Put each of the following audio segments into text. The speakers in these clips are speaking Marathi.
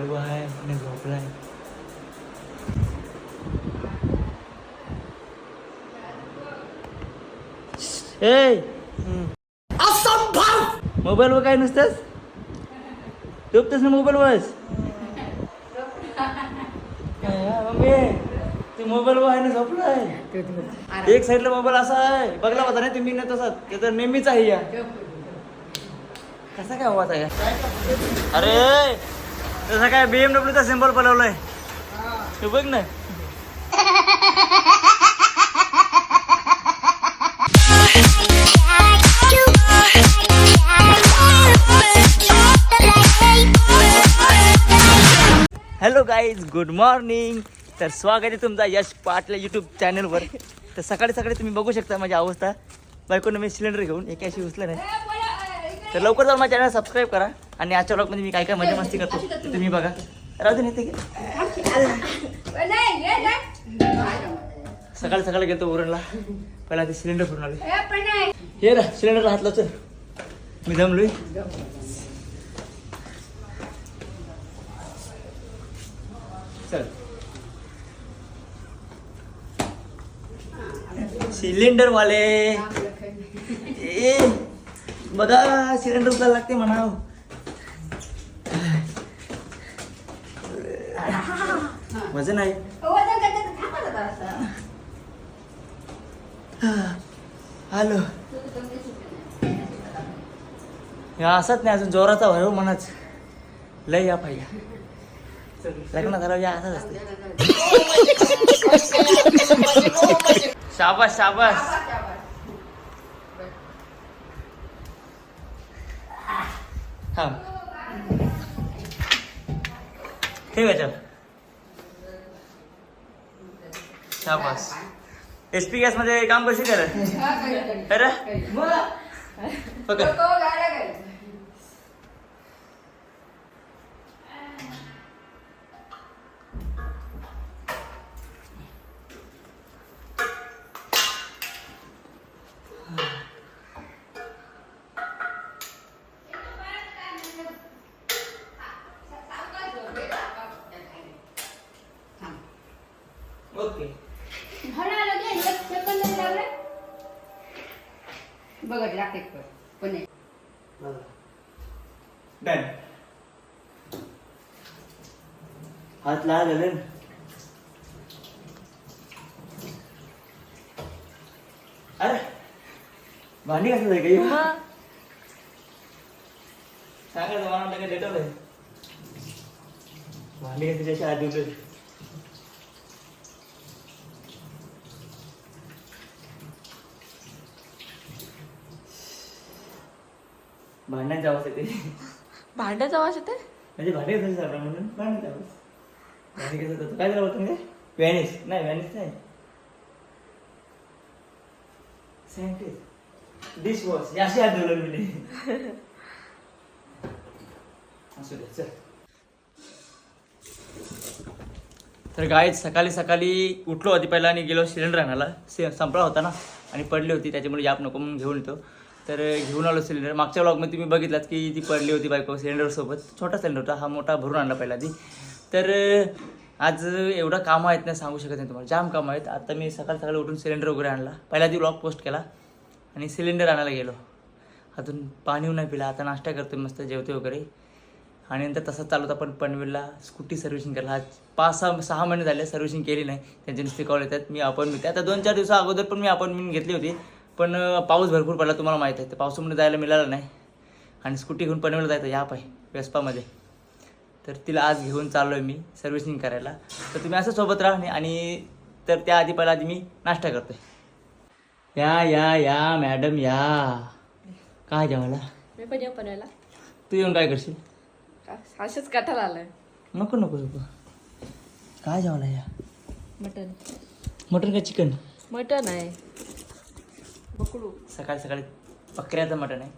वर आहे आणि झोपलाय ए! मोबाईल वर काय नुसतंच? झोपतेस ना मोबाईल वरच मम्मी ते मोबाईल वर आहे ना झोपलाय? एक साईडला मोबाईल असा आहे. बघला होता नाही तुम्ही नाही तसा ते तर नेहमीच आहे या. कसा काय आवाज आहे? अरे! तसं काय बीएमडब्ल्यू चा सिम्बॉल बनवलाय हे बघ ना. हॅलो गाईज गुड मॉर्निंग तर स्वागत आहे तुमचा यश पाटला यूट्यूब चॅनलवर तर सकाळी सकाळी तुम्ही बघू शकता माझी अवस्था. बायकोनं मी सिलेंडर घेऊन एका अशी उचलं नाही. तर लवकर जाऊन माझ्या चॅनल सबस्क्राईब करा. आणि आजच्या ब्लॉगमध्ये मी काय काय मजा मस्ती करतो तुम्ही बघा. राहून येते सकाळी सकाळी गेलो उरणला. पहिला ते सिलेंडर भरून आले. हे ना सिलेंडर हातला चल मी जमलोय. चल. सिलेंडर वाले. ए. बघा सिलेंडर उचलायला लागते म्हणाव. वजन आहे हॅलो या असत नाही अजून जोराचा व्हायो म्हणच लय या पाहिजे लग्न झालं या असंच असते. शाबास शाबास. हा। ठेव याच्यावर शाबास एस पी गॅसमध्ये काम कशी करत अरे पकड बघत लागते पण डन. हात लाल झाले. अरे भांडी कसं जाय काही सांगायचं मला वाटलं काय डेटॉल आहे भांडी कशी त्याच्या आधी भांडणाचा आवाज येते. भांड्याचा आवाज येते? म्हणजे भांडे कसं झालं म्हणून आवाज भांडे कसं होतं काय झालं होतं म्हणजे व्हॅनिस नाही व्हॅनिस नाही. डिश वॉश अशी हात मी. असू दे चल. तर गाय सकाळी सकाळी उठलो होती पहिला आणि गेलो सिलेंडर आणायला. से संपला होता ना? आणि पडली होती त्याच्यामुळे याप नको म्हणून घेऊन येतो. तर घेऊन आलो सिलेंडर मागच्या ब्लॉगमध्ये तुम्ही बघितलात की ती पडली होती बायको सिलेंडरसोबत छोटा सिलेंडर होता. हा मोठा भरून आणला पहिला ती तर आज एवढं कामं आहेत ना सांगू शकत नाही तुम्हाला. जाम कामं आहेत. आता मी सकाळ सकाळी उठून सिलेंडर वगैरे आणला. पहिला ती ब्लॉग पोस्ट केला आणि सिलेंडर आणायला गेलो. अजून पाणी नाही पिला. आता नाश्ता करतो मस्त जेवते वगैरे. आणि नंतर तसंच चालू होता पण पनवेलला स्कूटी सर्व्हिसिंग करायला आज पाच सहा सहा महिने झाले सर्व्हिसिंग केली नाही. त्यांचे नुसते कॉल येतात. मी अपॉइंटमेंट आता दोन चार दिवसा अगोदर पण मी अपॉइंटमेंट घेतली होती. पण पाऊस भरपूर पडला तुम्हाला माहीत आहे. ते पावसामध्ये जायला मिळालं नाही. आणि स्कूटी घेऊन पनवेलला जायचं या पाय वेस्पामध्ये तर तिला आज घेऊन चाललो आहे मी सर्व्हिसिंग करायला. तर तुम्ही असं सोबत राहा आणि- आणि तर त्याआधी पहिला आधी मी नाश्ता करतोय. या या या मॅडम या. काय जेवायला? मी पण येऊ पणायला तू येऊन काय करशील? असेच कठाला आलाय नको नको नको. काय जेवायला या? मटन मटन का चिकन? मटन आहे. बकडू सकाळी सकाळी बकऱ्याचं मटण आहे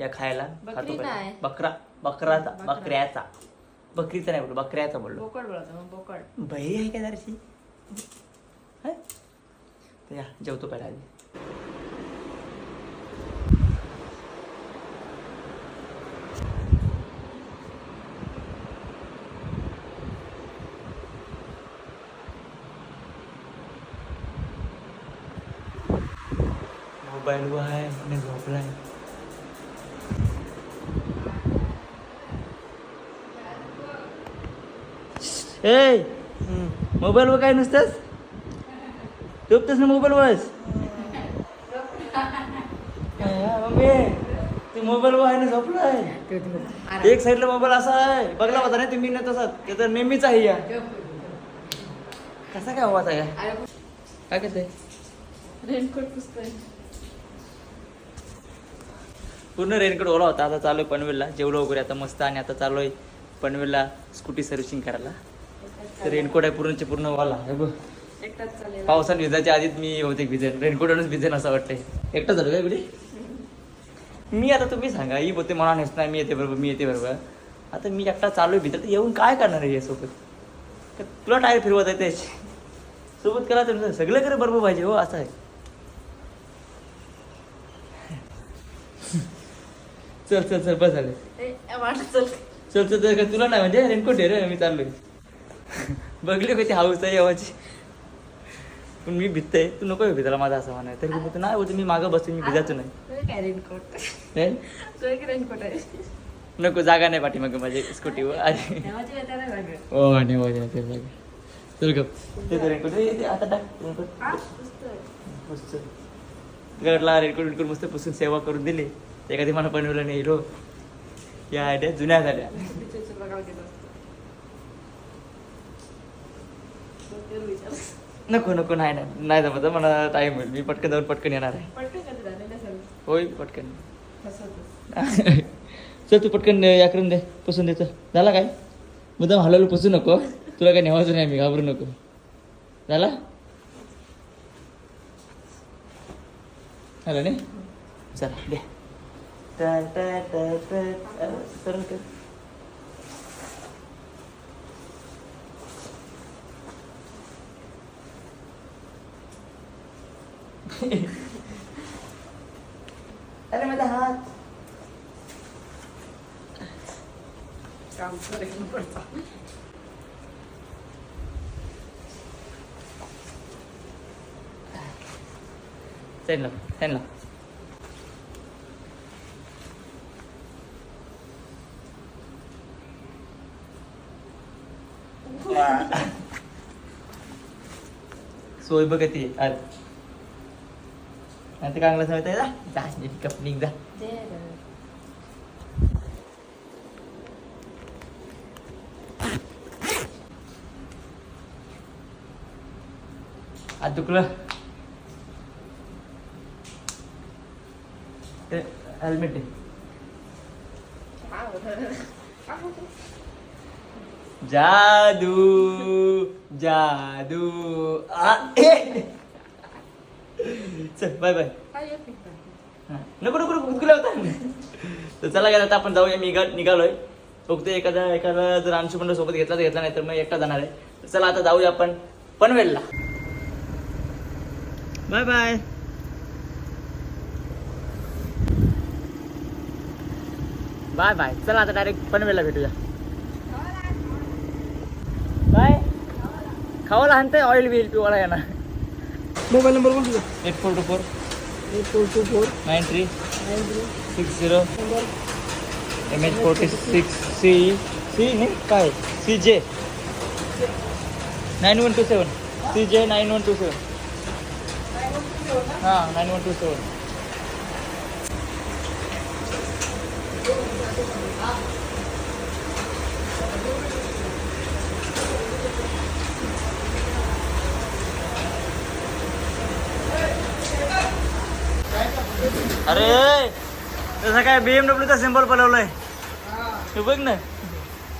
या खायला बकरी खातो पहिला. नाही. बकरा बकराचा बकरा. बकऱ्याचा बकरीचा नाही बोललो बकऱ्याचा बोललो बोकड बोलतो मग बोकड आहे का जराशी हं? तर या जेवतो पहिला आधी मोबाईल वर आहे आणि झोपलाय ए मोबाईल वर काय नुसतंच झोपतस ना मोबाईल वरच. मम्मी ते मोबाईल वर आहे ना झोपलाय एक साईडला मोबाईल असा आहे बघला होता नाही तुम्ही ना तसाच. ते तर नेहमीच आहे या. कसा काय आवाज आहे? काय करते रेनकोट पुसतोय. पूर्ण रेनकोट ओला होता. आता चालू आहे पनवेलला. जेवलो वगैरे. आता मस्त आणि आता चालू आहे पनवेलला स्कूटी सर्व्हिसिंग करायला. तर रेनकोट आहे पूर्णचे पूर्ण वाला हे बघ. पावसाने भिजायच्या आधीच मी होते भिजेन रेनकोटवरच भिजेन असं वाटतंय. एकटा झालो काय बिडी? मी आता तुम्ही सांगा. ही बोलते मला नेस नाही. मी येते बरोबर मी येते बरोबर. आता मी एकटा चालू तर येऊन काय करणार आहे यासोबत? तर तुला टायर फिरवत आहे त्याची? सोबत करा तुमचं सगळं करे बरोबर पाहिजे हो असं आहे. चल चल चल बस झाले. चल. चल चल तुला नाही म्हणजे रेनकोट आहे रे मी चाललोय बघले का ती हाऊस आहे येवाची. पण मी भिजतंय तू नको भिजायला माझा असं म्हणाय तरी बोलतो नाही बोलतो मी मागं बसून मी भिजायचो नाही. रेनकोट? आहे? नको जागा नाही पाठी मग माझ्या स्कूटीवर. अरे. हो जागा चल गप. ते रेनकोट. आता टाक रेनकोट. रेनकोट रेनकोट मस्त पुसून सेवा करून दिली. एखादी मला बनवलं नाही हिरो या आयडिया जुन्या झाल्या. नको नको नाही नाही नाही जमत मला टाईम होईल मी पटकन जाऊन पटकन येणार आहे. होय पटकन. चल तू पटकन या करून दे पुसून देतो झाला काय? मुद्दाम हलवलं पुसू नको. तुला काय नेवायचं नाही मी घाबरू नको. झाला? झालं नाही? चला दे. टा- टा- टा- टा- अरे, सरळ कर. अरे माझा हात काम कर सोय बघ ती अरे आणि ते कांगला सांगत आहे जा कप निघ जा. आज दुखलं. हेल्मेट आहे. जादू जादू. आ, ए. चल बाय बाय येत नाही का? हा. नको नको नको तुला होता तर चला गेला आता आपण जाऊया. मी निघा- निघालोय. फक्त एखादा एखादा जर अंशुमंडळ सोबत घेतला तर घेतला नाही तर मग एकटा जाणार आहे. तर चला आता जाऊया आपण पनवेलला. बाय बाय बाय बाय चला आता डायरेक्ट पनवेलला भेटूया काय खावाला आणतंय ऑइल बिल पिवाला येणार. मोबाईल नंबर बोल तुझा? Eight four two four. Eight four two four. Nine three. Nine three. Six zero. M H forty six C. C नाही काय? C J. Nine one two seven. C J nine one two seven. हां नाईन वन टू सेवन. अरे तसं काय बी एम डब्ल्यूचा सिम्बॉल बनवलाय हे बघ ना.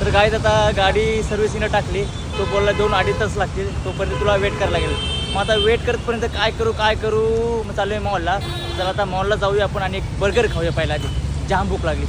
तर काय आता गाडी सर्व्हिसिंगला टाकली. तो बोलला दोन अडीच तास लागतील. तोपर्यंत तुला वेट करायला लागेल. मग आता वेट करतपर्यंत काय करू काय करू? मग चालू आहे मॉलला तर आता मॉलला जाऊया आपण आणि एक बर्गर खाऊया पहिला आधी. जाम भूक लागली.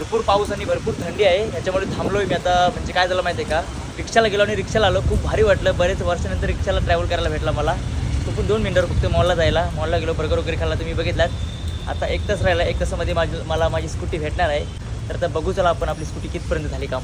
भरपूर पाऊस आणि भरपूर थंडी आहे. याच्यामुळे थांबलोय मी आता. म्हणजे काय झालं माहिती आहे का? रिक्षाला गेलो आणि रिक्षाला आलो. खूप भारी वाटलं. बरेच वर्षानंतर रिक्षाला ट्रॅव्हल करायला भेटला मला. तो पण दोन मिनटावर फक्त मॉलला जायला. मॉलला गेलो बर्गर वगैरे खाल्ला तुम्ही बघितलात. आता एक तास राहिला. एक तासामध्ये माझी मला माझी स्कूटी भेटणार आहे. तर आता बघू चला आपण आपली स्कूटी कितपर्यंत झाली काम.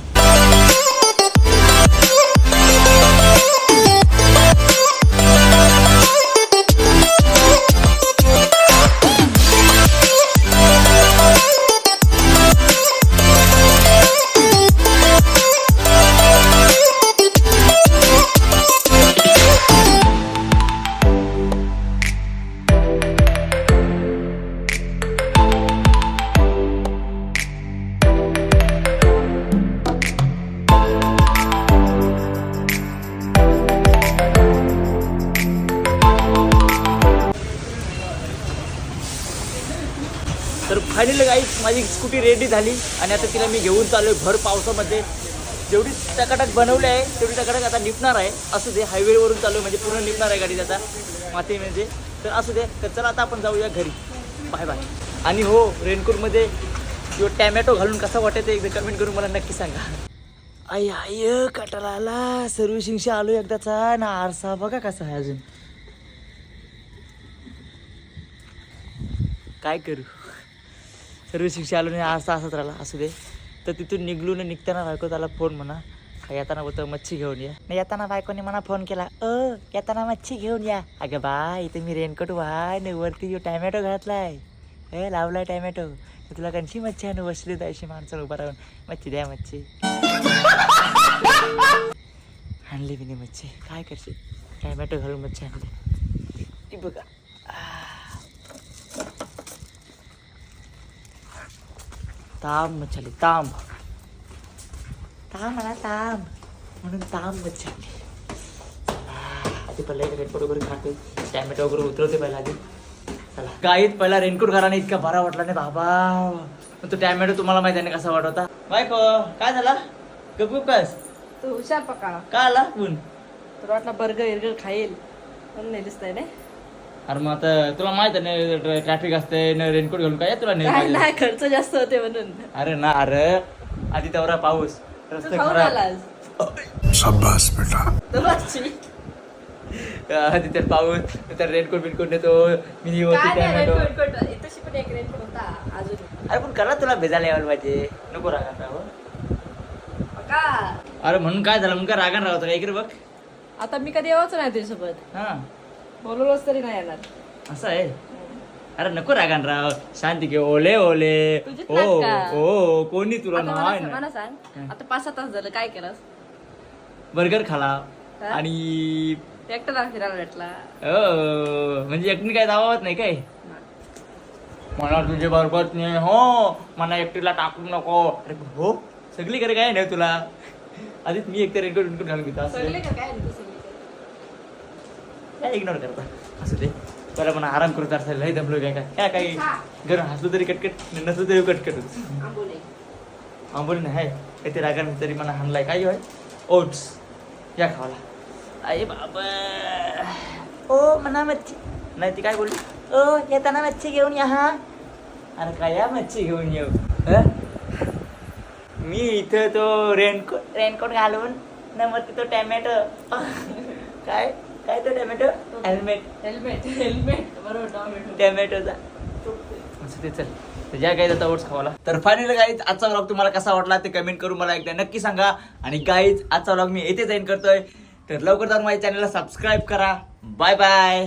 फायनली गाई माझी स्कूटी रेडी झाली. आणि आता तिला मी घेऊन चाललो आहे भर पावसामध्ये. जेवढी टकाटक बनवली आहे तेवढी टकाटक आता निपणार आहे. असू दे हायवेवरून चालू म्हणजे पूर्ण निपणार आहे गाडी आता. माती म्हणजे. तर असू दे तर चला आता आपण जाऊया घरी. बाय बाय आणि हो रेनकोटमध्ये किंवा टॅमॅटो घालून कसा वाटत एकदा कमेंट करून मला नक्की सांगा. आई आय कटाला आला सर्व्हिसिंगशी आलो एकदाचा ना आरसा बघा कसा आहे अजून. काय करू? सर्व्हिसिंगशी आलो नाही असं असंच राहिला असू दे. तर तिथून निघलो ना निघताना बायको त्याला फोन म्हणा. येताना होतं मच्छी घेऊन या. नाही येताना बायकोने मला फोन केला अ येताना मच्छी घेऊन या. अगं बा इथे मी रेनकोट वाय नाही वरती यो टॅमॅटो घातलाय. ए लावलाय टॅमॅटो. तुला कणशी मच्छी आणू बसली होती अशी माणसं उभा राहून. मच्छी द्या मच्छी. आणली मी नाही मच्छी. काय करशील? टॅमॅटो घालून मच्छी आणली. ती बघा. ताम मच्छी ताम ताम म्हणा ताम म्हणून ताम मच्छी आणली चला, आधी पहिला एक रेनकोट वगैरे खाते. टॅमॅटो वगैरे उतरवते पहिला आधी चला. गाईत पहिला रेनकोट घालाने इतका बरा वाटला नाही बाबा. तो टॅमॅटो तुम्हाला माहिती आहे कसा वाटत होता बायको काय झाला? गप गप बस तू हुशार पका काय आला? पण तुला वाटला बर्गर विर्गर खाईल. म्हणून नाही दिसतंय ना अरे मग आता तुला माहीत आहे ना ट्रॅफिक असते न रेनकोट घालून काय तुला नाही काय पाहिजे? नाही खर्च जास्त होते म्हणून. अरे ना अरे. आधी तेवढा पाऊस. तू रस्ते खाऊन खराब. आलास. आधी तर पाऊस तर रेनकोट बिनकोट नेतो मिनी होती काय नाही टॅमॅटो रेनकोट कोट इथंशी पण एक रेनकोट होता अजून अरे पण करा तुला भेजायला यायला पाहिजे. नको रागा राव पका अरे म्हणून काय झालं मग काय रागान राहतो का? इकडे बघ. आता मी कधी यावंच नाही तुझ्यासोबत. हा. बोलवलंच तरी नाही येणार. असं आहे? अरे नको रागान राव शांती घे ओले. ओले तुझीच ओ? ओ कोणी तुला आता मला नाही सांग- ना? मला सांग. आता पाच सहा तास झालं काय केलंस? बर्गर खाला. हा? आणि एकटा फिरायला भेटला. अ, म्हणजे एकटी काय दावावत नाही काय? मला तुझे बरोबर नाही हो मला एकटीला टाकू नको. अरे हो सगळी करे काय नाही तुला? आधीच मी एकतर रेनकोट रेनकोट घालून घेतो असं सगळे का काय तू काय इग्नोर करता असं ते बरं म्हणा आराम करू तर लय दमलो काय काय काय काही घर हसलो तरी कटकट नसलो तरी कटकट आंबोले नाही आहे काहीतरी रागान तरी मला हाणलाय काय होय ओट्स या खावाला आई बाबा ओ म्हणा मच्छी नाही ती काय बोलली ओ येताना मच्छी घेऊन या हा अरे काय या मच्छी घेऊन येऊ हं? मी इथं तो रेनकोट रेनकोट घालून न मग तिथं टॅमॅटो काय काय तो टॅमॅटो? हेल्मेट. Helmet helmet. बरोबर टॉमॅटो. टॅमॅटोचा. असं ते चल. तर ज्या गाईज आता ओट्स खावाला तर फायनली गाईज आजचा व्लॉग तुम्हाला कसा वाटला ते कमेंट करून मला एकदा नक्की सांगा. आणि गाईज आजचा व्लॉग मी येथे जाईन करतोय. तर लवकर जाऊन माझ्या चॅनलला सबस्क्राईब करा. Bye bye